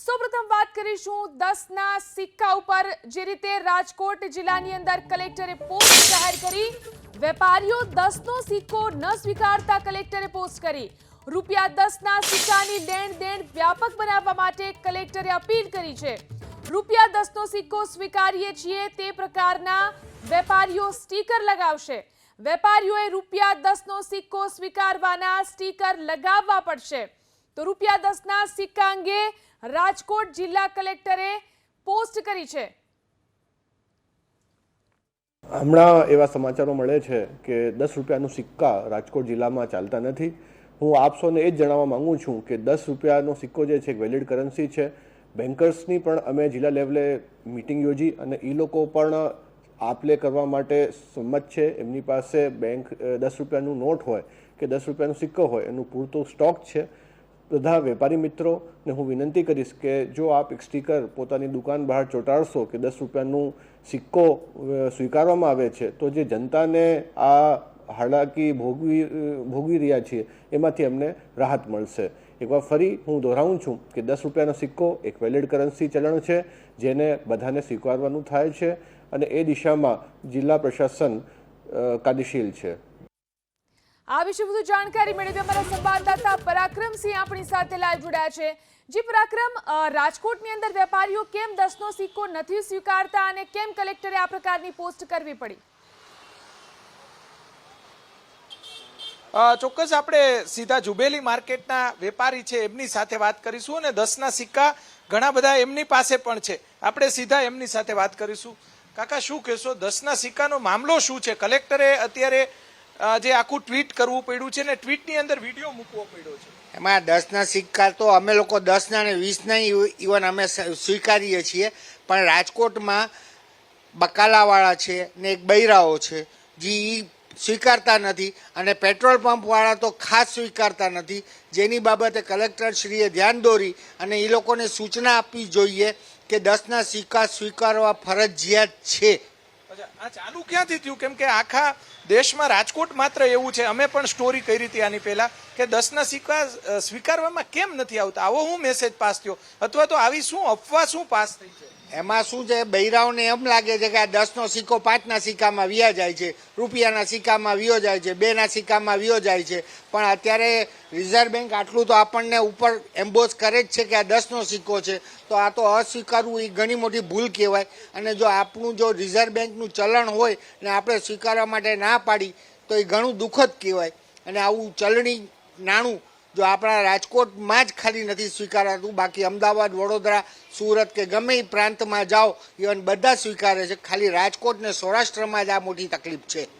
સૌપ્રથમ વાત કરીશું દસના સિક્કા ઉપર. જે રીતે રાજકોટ જિલ્લાની અંદર કલેક્ટરે પોસ્ટ જાહેર કરી, વેપારીઓ દસનો સિક્કો ન સ્વીકારતા કલેક્ટરે પોસ્ટ કરી. રૂપિયા દસના સિક્કાની લેણ દેણ વ્યાપક બનાવવા માટે કલેક્ટરે અપીલ કરી છે. રૂપિયા દસનો સિક્કો સ્વીકારીએ છીએ તે પ્રકારના વેપારીઓ સ્ટીકર લગાવશે. વેપારીઓએ રૂપિયા દસનો સિક્કો સ્વીકારવાના સ્ટીકર લગાવવા પડશે. તો રૂપિયા દસના સિક્કા અંગે રાજકોટ જિલ્લા કલેક્ટરે પોસ્ટ કરી છે. હમણાં એવા સમાચારો મળે છે કે દસ રૂપિયાનું સિક્કા રાજકોટ જિલ્લામાં ચાલતા નથી. હું આપ એ જ જણાવવા માગું છું કે દસ રૂપિયાનો સિક્કો જે છે, એક વેલિડ કરન્સી છે. બેન્કર્સની પણ અમે જિલ્લા લેવલે મિટિંગ યોજી અને એ લોકો પણ આપલે કરવા માટે સંમત છે. એમની પાસે બેંક દસ રૂપિયાનું નોટ હોય કે દસ રૂપિયાનો સિક્કો હોય, એનું પૂરતું સ્ટોક છે. બધા વેપારી મિત્રોને હું વિનંતી કરીશ કે જો આપ એક સ્ટીકર પોતાની દુકાન બહાર ચોંટાડશો કે દસ રૂપિયાનું સિક્કો સ્વીકારવામાં આવે છે, તો જે જનતાને આ હાલાકી ભોગવી ભોગવી રહ્યા છીએ, એમાંથી અમને રાહત મળશે. એકવાર ફરી હું દોહરાવું છું કે દસ રૂપિયાનો સિક્કો એક વેલિડ કરન્સી ચલણ છે, જેને બધાને સ્વીકારવાનું થાય છે, અને એ દિશામાં જિલ્લા પ્રશાસન કાર્યશીલ છે. આ વિશે વધુ જાણકારી મેળવી અમારા સંવાદદાતા પરાક્રમસિંહ આપણી સાથે લાઈવ જોડાયા છે. જી પરાક્રમ રાજકોટની અંદર વેપારીઓ કેમ દસનો સિક્કો નથી સ્વીકારતા અને કેમ કલેક્ટરે આ પ્રકારની પોસ્ટ કરવી પડી? ચોક્કસ આપણે સીધા જુબેલી માર્કેટના વેપારી છે, એમની સાથે વાત કરીશું અને દસના સિક્કા ઘણા બધા એમની પાસે પણ છે. આપણે સીધા એમની સાથે વાત કરીશું. કાકા, શું કહેશો? દસના સિક્કાનો મામલો શું છે? કલેક્ટરે અત્યારે જે આખું ટ્વીટ કરવું પડ્યું છે ને ટ્વીટની અંદર વીડિયો મૂકવો પડ્યો છે. એમાં દસના સિક્કા તો અમે લોકો દસના અને વીસના ઇવન અમે સ્વીકારીએ છીએ, પણ રાજકોટમાં બકાલાવાળા છે ને એક બૈરાઓ છે, જે એ સ્વીકારતા નથી અને પેટ્રોલ પંપવાળા તો ખાસ સ્વીકારતા નથી. જેની બાબતે કલેક્ટરશ્રીએ ધ્યાન દોરી અને એ લોકોને સૂચના આપવી જોઈએ કે દસના સિક્કા સ્વીકારવા ફરજિયાત છે. આ ચાલુ ક્યાંથી થયું? કેમ કે આખા દેશમાં રાજકોટ માત્ર એવું છે. અમે પણ સ્ટોરી કરી હતી આની પહેલા કે દસના સિક્કા સ્વીકારવામાં કેમ નથી આવતા? આવો હું મેસેજ પાસ થયો. અથવા તો આવી શું અફવા શું પાસ થઈ છે? એમાં શું છે? બૈરાઓને એમ લાગે છે કે આ દસનો સિક્કો પાંચના સિક્કામાં વ્યા જાય છે, રૂપિયાના સિક્કામાં વ્યો જાય છે, બેના સિક્કામાં વ્યો જાય છે. પણ અત્યારે રિઝર્વ બેંક આટલું તો આપણને ઉપર એમ્બોઝ કરે જ છે કે આ દસનો સિક્કો છે. તો આ તો અસ્વીકારવું એ ઘણી મોટી ભૂલ કહેવાય. અને જો આપણું જો રિઝર્વ બેંકનું ચલણ હોય ને આપણે સ્વીકારવા માટે ના પાડી, તો એ ઘણું દુઃખદ કહેવાય. અને આવું ચલણી નાણું જો આપણા રાજકોટમાં જ ખાલી નથી સ્વીકારાતું, બાકી અમદાવાદ, વડોદરા, સુરત કે ગમે એ પ્રાંતમાં જાઓ ઇવન બધા સ્વીકારે છે. ખાલી રાજકોટ ને સૌરાષ્ટ્રમાં જ આ મોટી તકલીફ છે.